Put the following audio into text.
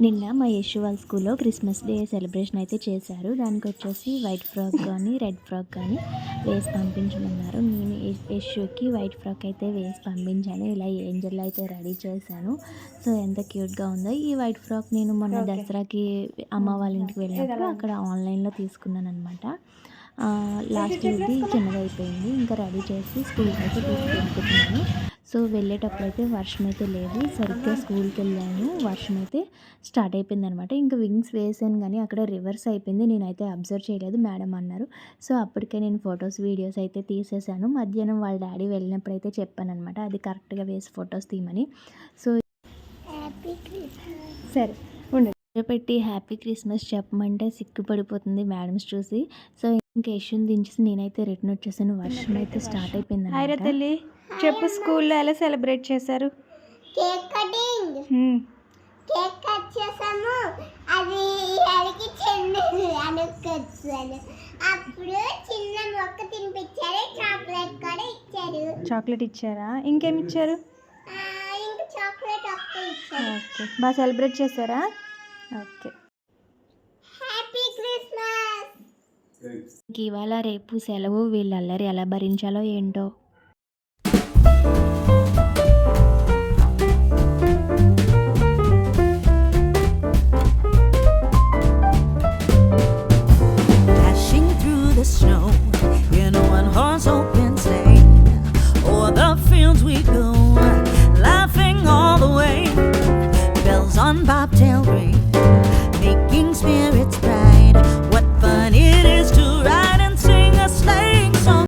నిన్న మా యశు వాళ్ళ స్కూల్లో క్రిస్మస్ డే సెలబ్రేషన్ అయితే చేశారు. దానికి వచ్చేసి వైట్ ఫ్రాక్ కానీ రెడ్ ఫ్రాక్ కానీ వేసి పంపించమన్నారు. నేను యశ్- యశుకి వైట్ ఫ్రాక్ అయితే వేసి పంపించాను. ఇలా ఏంజల్ అయితే రెడీ చేశాను. సో ఎంత క్యూట్గా ఉందో. ఈ వైట్ ఫ్రాక్ నేను మొన్న దసరాకి అమ్మ వాళ్ళ ఇంటికి వెళ్ళినప్పుడు అక్కడ ఆన్లైన్లో తీసుకున్నాను అనమాట లాస్ట్ ఇది చిన్నగా అయిపోయింది ఇంకా రెడీ చేసి స్కూల్కి అయితే తీసుకెళ్ళిపోతున్నాను. సో వెళ్ళేటప్పుడు అయితే వర్షం అయితే లేదు. సరిగ్గా స్కూల్కి వెళ్ళాను వర్షం అయితే స్టార్ట్ అయిపోయింది అనమాట ఇంకా వింగ్స్ వేసాను కానీ అక్కడ రివర్స్ అయిపోయింది. నేనైతే అబ్జర్వ్ చేయలేదు. మేడం అన్నారు. సో అప్పటికే నేను ఫొటోస్ వీడియోస్ అయితే తీసేసాను. మధ్యాహ్నం వాళ్ళ డాడీ వెళ్ళినప్పుడు అయితే చెప్పాను అనమాట అది కరెక్ట్గా వేసి ఫొటోస్ తీయమని. సో సరే. పెట్టి హ్యాపీ క్రిస్మస్ చెప్పమంటే సిగ్గుపడిపోతుంది మేడమ్స్ చూసి. సో ఇంకా యశ్వని దించేసి నేనైతే రిటర్న్ వచ్చేసాను. వర్షం అయితే స్టార్ట్ అయిపోయింది అన్నమాట. తల్లి. చెప్పు స్కూల్లో ఎలా సెలబ్రేట్ చేశారు? Cake cutting. కేక్ కట్ చేసాము. అది అడిగి చెందదు అనుకొచ్చాను అప్పుడు చిన్న మొక్క తినిపించారు. చాక్లెట్ కూడా ఇచ్చారు. చాక్లెట్ ఇచ్చారా? ఇంకేం ఇచ్చారు? ఆ, ఇంకా చాక్లెట్ ఒక్క ఇచ్చారు. ఓకే. బాగా సెలబ్రేట్ చేశారా? ఓకే. హ్యాపీ క్రిస్మస్ ఇంక ఇవాళ రేపు సెలవు వీళ్ళ అల్లరి ఎలా భరించాలో ఏంటో?